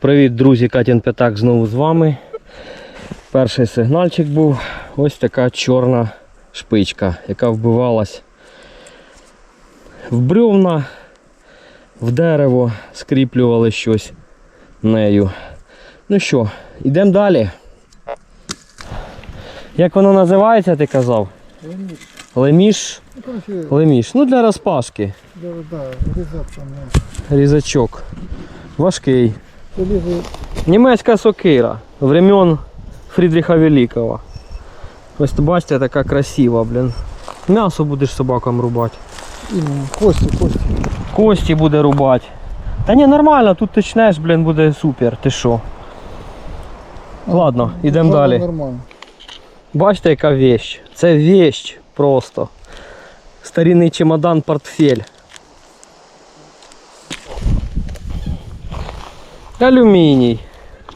Привіт, друзі, Катін П'ятак знову з вами. Перший сигнальчик був ось така чорна шпичка, яка вбивалась в бревна, в дерево, скріплювали щось нею. Ну що, йдемо далі. Як воно називається, ти казав? Леміш. Леміш? Ну, Леміш. Ну для розпашки. да, да, Різачок. Важкий. Це лізе Німецька сокира времен Фрідріха Великого. Ось ти бачите, така красива, блін. М'ясо будеш собакам рубати. іменно, кості, кості. Кості буде рубати. Та ні, нормально, тут почнеш, блін, буде супер. Ти що? Ладно, йдемо Жало далі. Нормально. Бачите, яка вещь. Це вещь просто. Старинний чемодан портфель. Алюминий.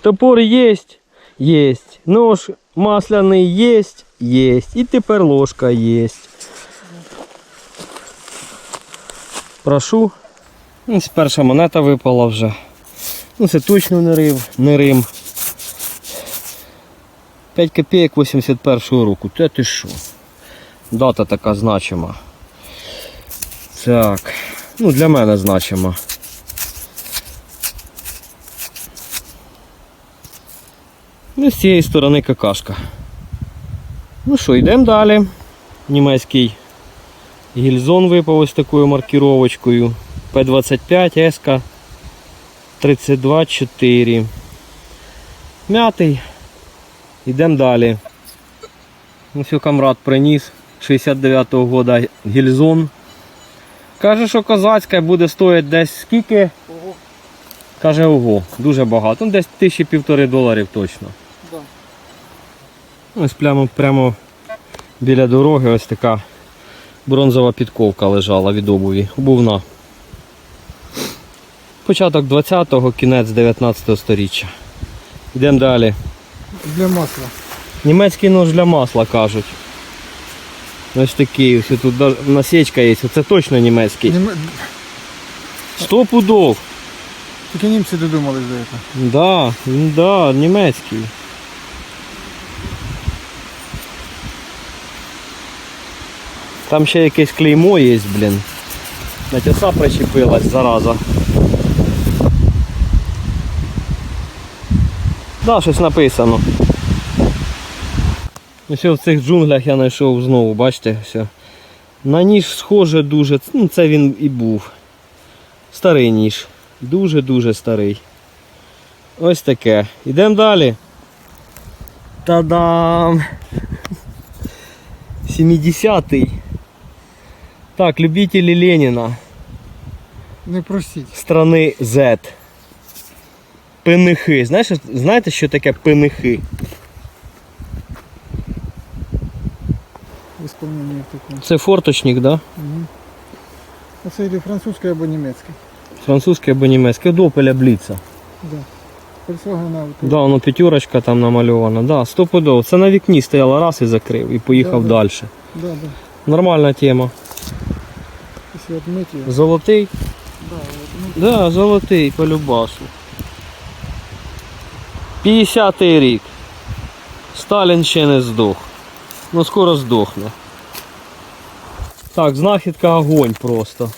Топор есть? Есть. Нож масляний есть? Есть. І тепер ложка есть. Прошу. Ось перша монета випала вже. Ну це точно не рив, не рим. 5 копійок 81 року. Та ти що? Дата така значима. Так. Ну, для мене значима. Ну, з цієї сторони какашка. Ну що, йдемо далі. Німецький гільзон випав ось такою маркіровочкою. П25 СК 324. М'ятий. Йдемо далі. Ось камрад приніс 69-го года гільзон. Каже, що козацька буде стоїти десь скільки? Каже, ого, дуже багато. Ну, десь тисячі півтори доларів точно. Ось прямо, прямо біля дороги ось така бронзова підковка лежала від обуві. Обувна. Початок 20-го, кінець 19-го сторіччя. Йдемо далі. Для масла. Німецький нож для масла кажуть. Ось такий, ось тут насічка є, це точно німецький. Німе- Сто пудов. Тільки німці додумались до цього. Да, да, німецький. Там ще якесь клеймо є, блін. На тяса причепилась, зараза. Да, щось написано. Ось в цих джунглях я знайшов знову, бачите, все. На ніж схоже дуже, ну це він і був. Старий ніж. Дуже-дуже старий. Ось таке. Йдемо далі. Та-дам! 70-й. Так, любителі Леніна. Не просіть. Страни Z. Пенихи. Знаєш, знаєте, що таке пенихи? Висповнення. Це форточник, да? Угу. Це або французький або німецький. Французький або німецький. Допеля Бліца. Да. Авто. Да, воно п'ятерочка там намальована. Да, стопудово. Це на вікні стояло раз і закрив і поїхав Да, да. далі. Да, да. Нормальна тема. Відмити його. Золотий? Да. Да, золотий по любасу. 50-й рік. Сталін ще не здох. Ну скоро здохне. Так, знахідка огонь просто.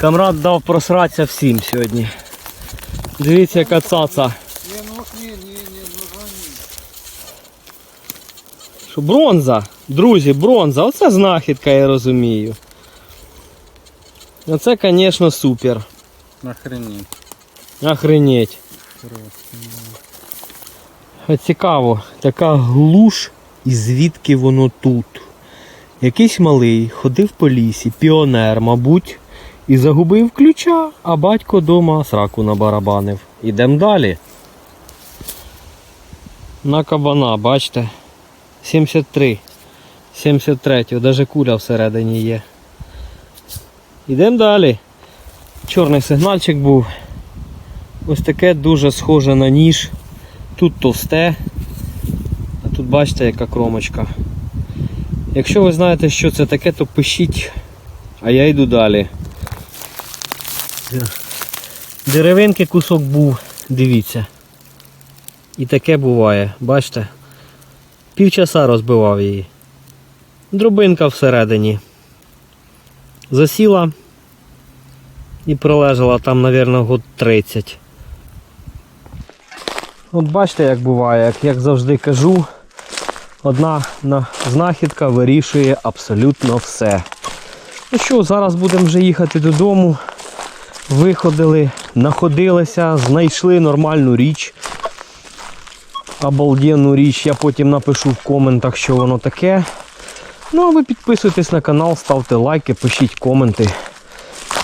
Камрад дав просратися всім сьогодні. Дивіться, яка цаца. Ні, ножа. Що бронза? Друзі, бронза. Оце знахідка, я розумію. Оце, звісно, супер. Охренеть. Охренеть. Цікаво, така глуш і звідки воно тут. Якийсь малий ходив по лісі, піонер, мабуть, і загубив ключа, а батько дома сраку набарабанив. Ідем далі. На кабана, бачите? 73. 73, навіть куля всередині є. Ідемо далі. Чорний сигнальчик був. Ось таке дуже схоже на ніж. Тут товсте, а тут бачите, яка кромочка. Якщо ви знаєте, що це таке, то пишіть, а я йду далі. Деревинки кусок був. Дивіться. І таке буває, бачите? Півчаса розбивав її. Дробинка всередині. Засіла і пролежала там, мабуть, год 30. От бачите, як буває, як, як завжди кажу, одна знахідка вирішує абсолютно все. Ну що, зараз будемо вже їхати додому. Виходили, находилися, знайшли нормальну річ. Обалденну річ. Я потім напишу в коментах, що воно таке. Ну а ви підписуйтесь на канал, ставте лайки, пишіть коменти.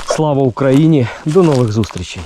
Слава Україні! До нових зустрічей!